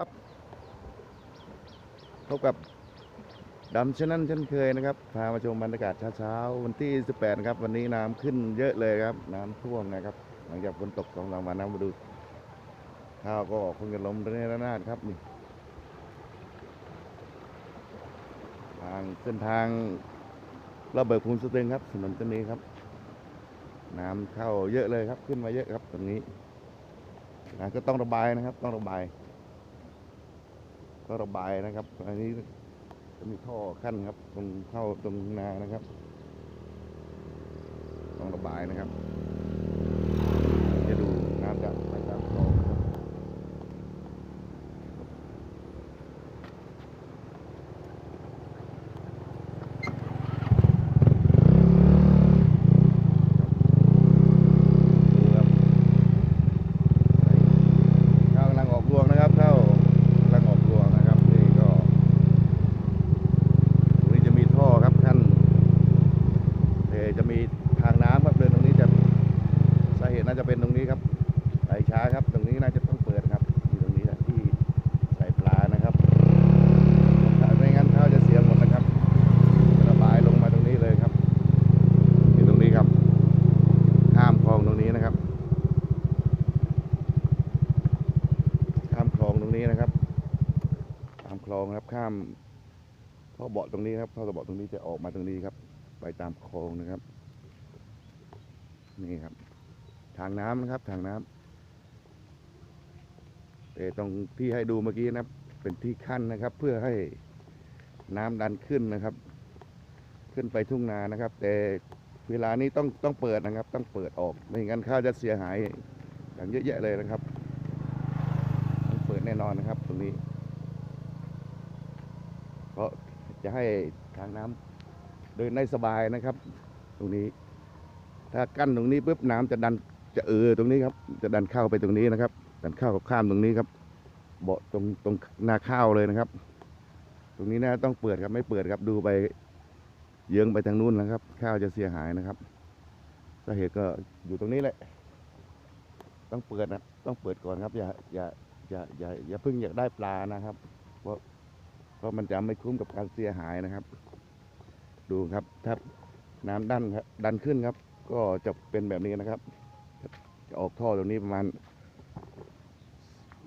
ครับพบกับดำเช่นนั้นเช่นเคยนะครับ พามาชมบรรยากาศเช้าๆวันที่ 18 นะครับ วันนี้น้ำขึ้นเยอะเลยครับ น้ำท่วมนะครับ หลังจากฝนตกสองสามวันน้ำมาดู ข้าวก็คงจะล้มระเนระนาดครับนี่ทางเส้นทางระเบิดภูมิสตึงครับถนนเส้นนี้ครับ น้ำเข้าเยอะเลยครับขึ้นมาเยอะครับตรงนี้นะก็ต้องระบายนะครับ ต้องระบาย ต้อระบายนะครับ อันนี้จะมีท่อขั้นครับ ตรงเข้าตรงนานะครับ ต้องระบายนะครับ จะดูน้ำจากไปตามคลองนะครับ ดูครับข้าวกำลังออกรวงนะครับข้าวกำลังออกรวงนะครับนี่ก็ตรงนี้จะมีท่อครับขั้นเอ่อ จะมีทางน้ำครับเดินตรงนี้จะสาเหตุน่าจะเป็นตรงนี้ครับไหลช้าครับ ตรงนี้น่าจะต้องเปิดครับอยู่ตรงนี้แหละที่ใส่ปลานะครับไม่งั้นข้าวจะเสียหมดนะครับระบายลงมาตรงนี้เลยครับที่ตรงนี้ครับข้ามคลองตรงนี้นะครับข้ามคลองตรงนี้นะครับข้ามคลองครับข้ามท่อเบาะตรงนี้ครับท่อเบาะตรงนี้จะออกมาตรงนี้ครับ ไปตามคลองนะครับ นี่ครับ ทางน้ำนะครับทางน้ำแต่ตรงที่ให้ดูเมื่อกี้นะเป็นที่ขั้นนะครับ เพื่อให้น้ำดันขึ้นนะครับ ขึ้นไปทุ่งนานะครับ แต่เวลานี้ต้องต้องเปิดนะครับ ต้องเปิดออกไม่งั้นข้าวจะเสียหายอย่างเยอะแยะเลยนะครับต้องเปิดแน่นอนนะครับ ตรงนี้ เพราะจะให้ทางน้ำ เดินได้สบายนะครับ ตรงนี้ ถ้ากั้นตรงนี้ปุ๊บน้ำจะดันจะเออตรงนี้ครับ จะดันเข้าไปตรงนี้นะครับ ดันเข้ากับข้ามตรงนี้ครับ เบาะตรงตรงหน้าข้าวเลยนะครับ ตรงนี้นะต้องเปิดครับไม่เปิดครับดูไปเยื้องไปทางนู้นนะครับ ข้าวจะเสียหายนะครับสาเหตุก็อยู่ตรงนี้แหละ ต้องเปิดนะต้องเปิดก่อนครับ อย่าอย่าอย่าอย่าอย่าเพิ่งอยากได้ปลานะครับ เพราะเพราะมันจะไม่คุ้มกับการเสียหายนะครับ ดูครับถ้าน้ำดันครับดันขึ้นครับ ก็จะเป็นแบบนี้นะครับ จะออกท่อตรงนี้ประมาณ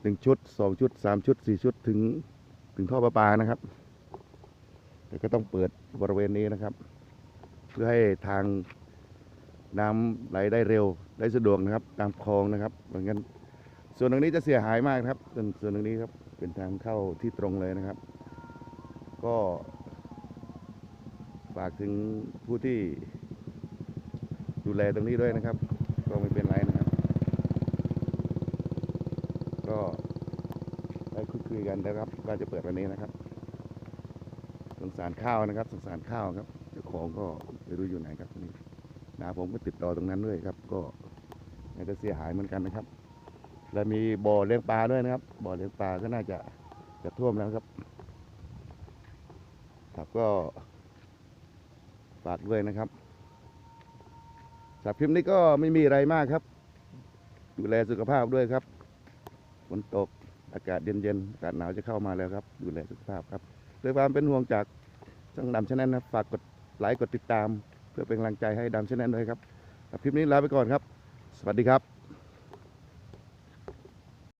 หนึ่งชุดสองชุดสามชุดสี่ชุดถึงถึงท่อประปานะครับแต่ก็ต้องเปิดบริเวณนี้นะครับ เพื่อให้ทางน้ำไหลได้เร็วได้สะดวกนะครับ ตามคลองนะครับเหมือนกันส่วนตรงนี้จะเสียหายมากครับ ส่วนส่วนตรงนี้ครับเป็นทางเข้าที่ตรงเลยนะครับ ก็ ฝากถึงผู้ที่ดูแลตรงนี้ด้วยนะครับ ก็ไม่เป็นไรนะครับ ก็ได้คุยคุยกันนะครับว่าจะเปิดวันนี้นะครับ สงสารข้าวนะครับ สงสารข้าวครับเจ้าของก็ไม่รู้อยู่ไหนครับนี่นาผมก็ติดต่อตรงนั้นด้วยครับ ก็อาจจะเสียหายเหมือนกันนะครับ แล้วมีบ่อเลี้ยงปลาด้วยนะครับ บ่อเลี้ยงปลาก็น่าจะจะท่วมแล้วครับ ครับก็ ฝากด้วยนะครับจากคลิปนี้ก็ไม่มีอะไรมากครับ ดูแลสุขภาพด้วยครับฝนตกอากาศเย็นๆอากาศหนาวจะเข้ามาแล้วครับ ดูแลสุขภาพครับด้วยความเป็นห่วงจากช่างดำชแนลนะครับฝากกดไลค์กดติดตาม เพื่อเป็นกำลังใจให้ดำชแนลด้วยครับสำหรับคลิปนี้ลาไปก่อนครับ สวัสดีครับ